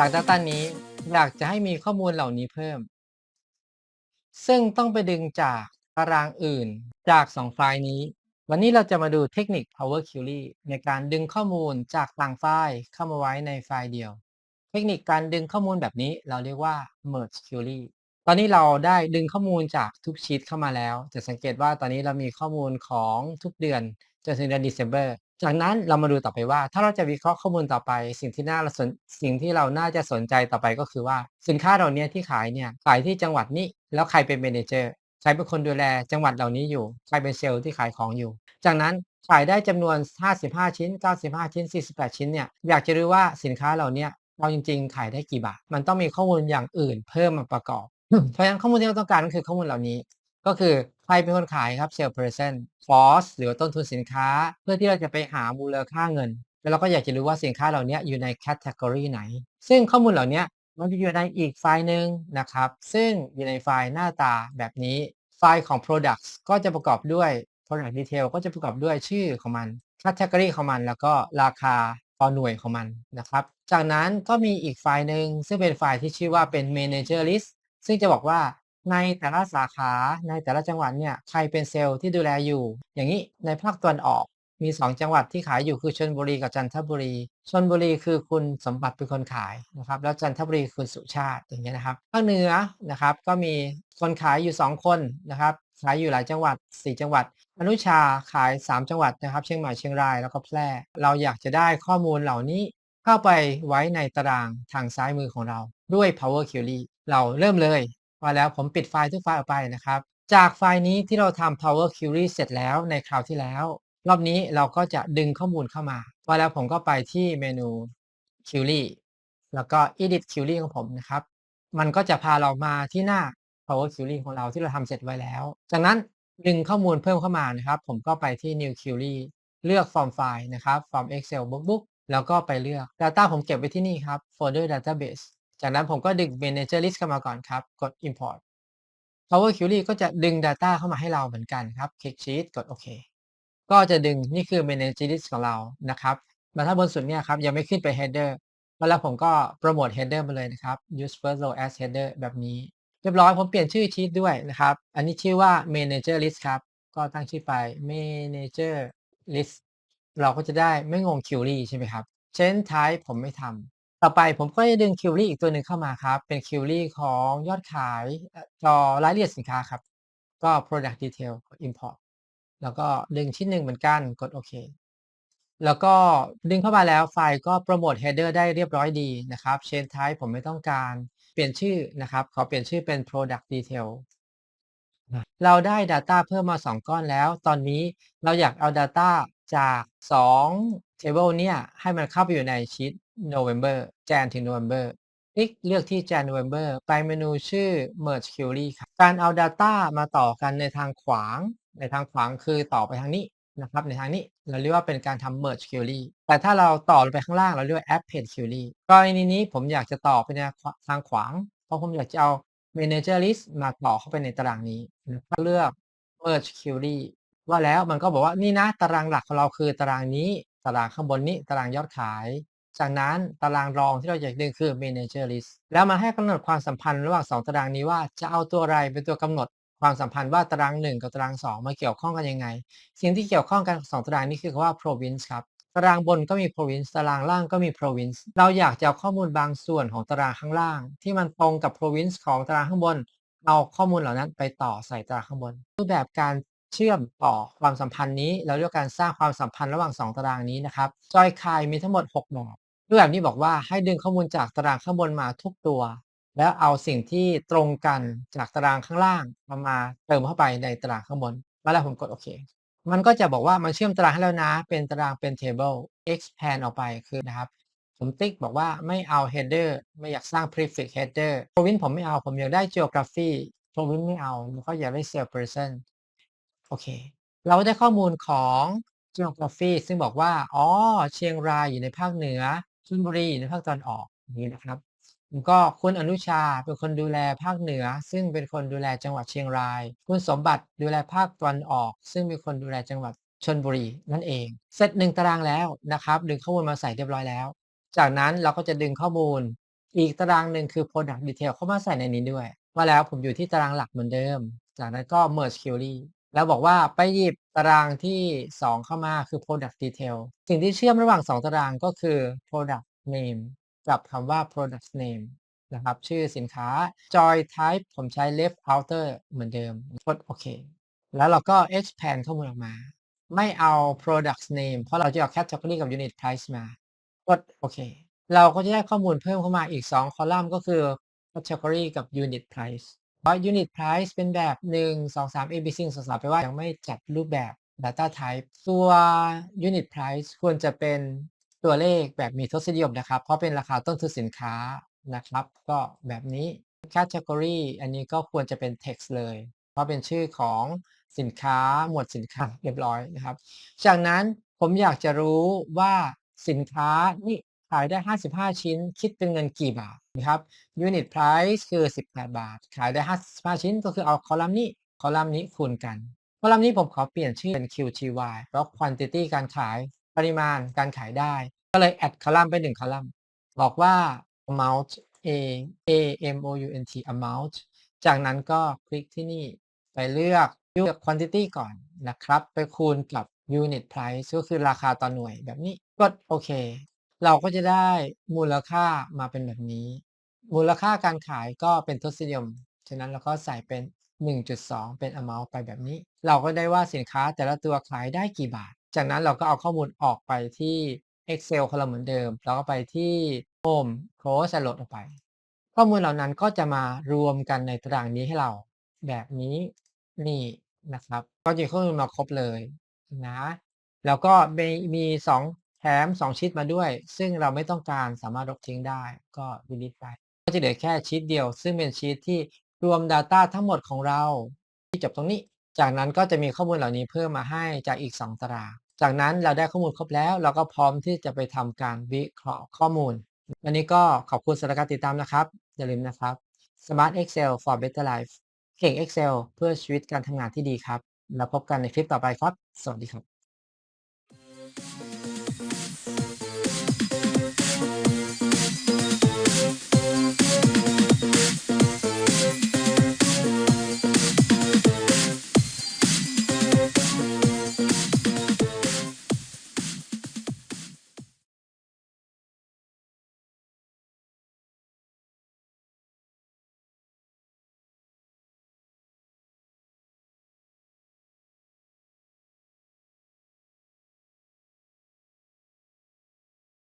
จาก Data นี้อยากจะให้มีข้อมูลเหล่านี้เพิ่ม ซึ่งต้องไปดึงจากตารางอื่นจาก 2 ไฟล์นี้ วันนี้เราจะมาดูเทคนิค Power Query ในการดึงข้อมูลจากต่างไฟล์เข้ามาไว้ในไฟล์เดียว เทคนิคการดึงข้อมูลแบบนี้เราเรียกว่า Merge Query ตอนนี้เราได้ดึงข้อมูลจากทุกชีตเข้ามาแล้ว จะสังเกตว่าตอนนี้เรามีข้อมูลของทุกเดือนจนถึงเดือน December จากนั้นเรามาดูต่อไปว่า ถ้าเราจะวิเคราะห์ข้อมูลต่อไป สิ่งที่น่าสนสิ่งที่เราน่าจะสนใจต่อไปก็คือว่า สินค้าเหล่านี้ที่ขายเนี่ยขายที่จังหวัดนี้ แล้วใครเป็นเมนเจอร์ใครเป็นคนดูแลจังหวัดเหล่านี้อยู่ ใครเป็นเซลล์ที่ขายของอยู่ จากนั้นขายได้จำนวน 55 ชิ้น 95 ชิ้น 48 ชิ้นเนี่ยอยากจะรู้ว่าสินค้าเหล่านี้เราจริง ๆ ขายได้กี่บาท มันต้องมีข้อมูลอย่างอื่นเพิ่มมาประกอบ เพราะฉะนั้นข้อมูลที่เราต้องการก็คือข้อมูลเหล่านี้ ก็คือใครเป็นคนขายครับ sales person cost หรือต้นทุนสินค้า เพื่อที่เราจะไปหามูลค่าเงิน แล้วเราก็อยากจะรู้ว่าสินค้าเหล่านี้อยู่ใน category ไหน ซึ่งข้อมูลเหล่านี้มันจะอยู่ในอีกไฟล์หนึ่งนะครับ ซึ่งอยู่ในไฟล์หน้าตาแบบนี้ ไฟล์ของ products ก็จะประกอบด้วย product detail ก็จะประกอบด้วยชื่อของมัน category ของมัน แล้วก็ราคาต่อหน่วยของมันนะครับ จากนั้นก็มีอีกไฟล์หนึ่งซึ่งเป็นไฟล์ที่ชื่อว่าเป็น manager list ซึ่งจะบอกว่า ในแต่ละสาขาในแต่ละจังหวัดเนี่ยใครเป็นเซลล์ที่ดูแลอยู่ อย่างนี้ในภาคตะวันออกมี 2 จังหวัดที่ขายอยู่คือชลบุรีกับจันทบุรีชลบุรีคือคุณสมบัติเป็นคนขายนะครับแล้วจันทบุรีคุณสุชาติอย่างเงี้ยนะครับภาคเหนือนะครับก็มีคนขายอยู่ 2 คนนะครับขายอยู่หลายจังหวัด 4 จังหวัด อนุชาขาย 3 จังหวัดนะครับ เชียงใหม่เชียงรายแล้วก็แพร่ เราอยากจะได้ข้อมูลเหล่านี้เข้าไปไว้ในตารางทางซ้ายมือของเราด้วย Power Query เราเริ่มเลย ว่าแล้วผมปิดไฟล์ทุกไฟล์ออกไปนะครับ จากไฟล์นี้ที่เราทำ Power Query เสร็จแล้วในคราวที่แล้ว รอบนี้เราก็จะดึงข้อมูลเข้ามาว่าแล้วผมก็ไปที่เมนู Query แล้วก็ Edit Query ของผมนะครับ มันก็จะพาเรามาที่หน้า Power Query ของเราที่เราทำเสร็จไว้แล้ว จากนั้นดึงข้อมูลเพิ่มเข้ามานะครับ ผมก็ไปที่ New Query เลือก Form File นะครับ Form Excel Book แล้วก็ไปเลือก Data ผมเก็บไว้ที่นี่ครับ Folder Database จากนั้นผมก็ดึง Manager List เข้ามาก่อนครับ กด Import Power Query ก็จะดึง Data เข้ามาให้เราเหมือนกันครับ คลิก Sheet กดโอเคก็จะดึงนี่คือ Manager List ของเรานะครับมาถ้าบนสุดเนี่ยครับยังไม่ขึ้นไป Header แล้วผมก็โปรโมท Header มาเลยนะครับ Use First Row as Header แบบนี้ เรียบร้อยผมเปลี่ยนชื่อชีตด้วยนะครับ อันนี้ชื่อว่า Manager List ครับ ก็ตั้งชื่อไป Manager List เราก็จะได้ไม่งง Query ใช่ไหมครับ Change Type ผมไม่ทำ ต่อไปผมก็จะดึง Query อีกตัวหนึ่งเข้ามาครับ เป็น Query ของยอดขายจอรายละเอียดสินค้าครับ ก็ Product Detail Import แล้วก็ดึงชิ้นหนึ่งเหมือนกันกดโอเคแล้วก็ดึงเข้ามาแล้วไฟล์ก็โปรโมท Header ได้เรียบร้อยดีนะครับ Change Type ผมไม่ต้องการเปลี่ยนชื่อนะครับ ขอเปลี่ยนชื่อเป็น Product Detail เราได้ Data เพิ่มมา 2 ก้อนแล้ว ตอนนี้เราอยากเอา Data จาก 2 Table เนี่ยให้มันเข้าไปอยู่ในชีต November Jan ถึง November คลิกเลือกที่ Jan November ไปเมนูชื่อ Merge Query ครับการเอา Data มาต่อกันในทางขวาง ในทางขวางคือต่อไปทางนี้นะครับในทางนี้เราเรียกว่าเป็นการทำ Merge Query แต่ถ้าเราต่อลงไปข้างล่างเราเรียกว่า Append Query กรณีนี้ผมอยากจะต่อไปในทางขวาง เพราะผมอยากจะเอา Manager List มาต่อเข้าไปในตารางนี้นะครับเลือก Merge Query ว่าแล้วมันก็บอกว่านี่นะตารางหลักของเราคือตารางนี้ ตารางข้างบนนี้ตารางยอดขาย จากนั้นตารางรองที่เราอยากดึงคือ Manager List แล้วมาให้กำหนดความสัมพันธ์ระหว่าง 2 ตารางนี้ว่าจะเอาตัวอะไรเป็นตัวกำหนดความสัมพันธ์ว่าตาราง 1 กับตาราง 2 มาเกี่ยวข้องกันยังไง สิ่งที่เกี่ยวข้องกัน2ตารางนี้คือคำว่า province ครับตารางบนก็มี province ตารางล่างก็มี province เราอยากจะเอาข้อมูลบางส่วนของตารางข้างล่าง ที่มันตรงกับ province ของตารางข้างบน เอาข้อมูลเหล่านั้นไปต่อใส่ตารางข้างบนรูปแบบการ เชื่อมต่อความสัมพันธ์นี้ เราเรียกการสร้างความสัมพันธ์ระหว่าง 2 ตารางนี้นะครับจอยคายมีทั้งหมด6แบบรูปแบบนี้บอกว่าให้ดึงข้อมูลจากตารางข้างบนมาทุกตัว แล้วเอาสิ่งที่ตรงกันจากตารางข้างล่างมามาเติมเข้าไปในตารางข้างบนแล้วผมกดโอเค มันก็จะบอกว่ามันเชื่อมตารางให้แล้วนะ เป็นตารางเป็น table expand ออกไปคือนะครับผมติ๊กบอกว่าไม่เอา header ไม่อยากสร้าง prefix header province ผมไม่เอาผมอยากได้ geography province ไม่เอาแล้วก็อยากได้ sales person โอเค เราได้ข้อมูลของ geography ซึ่งบอกว่า อ๋อ เชียงรายอยู่ในภาคเหนือชลบุรีอยู่ในภาคตะวันออกนี้นะครับแล้วก็คุณอนุชาเป็นคนดูแลภาคเหนือ ซึ่งเป็นคนดูแลจังหวัดเชียงราย คุณสมบัติดูแลภาคตะวันออก ซึ่งเป็นคนดูแลจังหวัดชลบุรีนั่นเอง เสร็จหนึ่งตารางแล้วนะครับ ดึงข้อมูลมาใส่เรียบร้อยแล้ว จากนั้นเราก็จะดึงข้อมูล อีกตารางหนึ่งคือ product detail เข้ามาใส่ในนี้ด้วย ว่าแล้วผมอยู่ที่ตารางหลักเหมือนเดิม จากนั้นก็ merge query แล้วบอกว่าไปหยิบตารางที่ 2 เข้ามาคือ product detail สิ่งที่เชื่อมระหว่าง 2 ตารางก็คือ product name กับคำว่า product name นะครับ ชื่อสินค้า joy type ผมใช้ left outer เหมือนเดิมกดโอเค แล้วเราก็ expand ข้อมูลออกมา ไม่เอา product name เพราะเราจะเอา category กับ unit price มากดโอเค เราก็จะได้ข้อมูลเพิ่มเข้ามาอีก 2 คอลัมน์ก็คือ category กับ unit price unit price เป็นแบบ 1 2 3 A B C 1 2 3แปลว่ายังไม่จัดรูปแบบ data type ตัว unit price ควรจะเป็นตัวเลขแบบมีทศนิยมนะครับ เพราะเป็นราคาต้นทุนสินค้านะครับ ก็แบบนี้ category อันนี้ก็ควรจะเป็น text เลย เพราะเป็นชื่อของสินค้าหมวดสินค้าเรียบร้อยนะครับ จากนั้นผมอยากจะรู้ว่าสินค้านี่ ขายได้ 55 ชิ้น คิดเป็นเงินกี่บาทนะครับ unit price คือ 18 บาท ขายได้ 55 ชิ้นก็คือเอาคอลัมน์นี้คอลัมน์นี้คูณกัน คอลัมน์นี้ผมขอเปลี่ยนชื่อเป็น QTY เพราะ quantity การขายปริมาณการขายได้ ก็เลย add คอลัมน์ไป 1 คอลัมน์ บอกว่า amount A A M O U N T amount จากนั้นก็คลิกที่นี่ไปเลือกเลือก quantity ก่อนนะครับ ไปคูณกับ unit price ก็คือราคาต่อหน่วยแบบนี้ กดโอเค เราก็จะได้มูลค่ามาเป็นแบบนี้ มูลค่าการขายก็เป็นทศนิยม ฉะนั้นเราก็ใส่เป็น 1.2 เป็น amount ไปแบบนี้ เราก็ได้ว่าสินค้าแต่ละตัวขายได้กี่บาท จากนั้นเราก็เอาข้อมูลออกไปที่ Excel ของเราเหมือนเดิมแล้วก็ไปที่ Home Close และโหลดออกไป ข้อมูลเหล่านั้นก็จะมารวมกันในตารางนี้ให้เรา แบบนี้นี่นะครับ ก็จะข้อมูลมาครบเลยนะ แล้วก็มีมี2 แถม2ชีตมาด้วย ซึ่งเราไม่ต้องการสามารถลบทิ้งได้ก็ delete ไป ก็จะเหลือแค่ชีตเดียว ซึ่งเป็นชีตที่รวม data ทั้งหมดของเรา ที่จบตรงนี้ จากนั้นก็จะมีข้อมูลเหล่านี้เพิ่มมาให้จากอีก 2 ตาราง จากนั้นเราได้ข้อมูลครบแล้ว เราก็พร้อมที่จะไปทำการวิเคราะห์ข้อมูล วันนี้ก็ขอบคุณสำหรับการติดตามนะครับ อย่าลืมนะครับ Smart Excel for Better Life เก่ง Excel เพื่อชีวิตการทำงานที่ดีครับ แล้วพบกันในคลิปต่อไปครับ สวัสดีครับ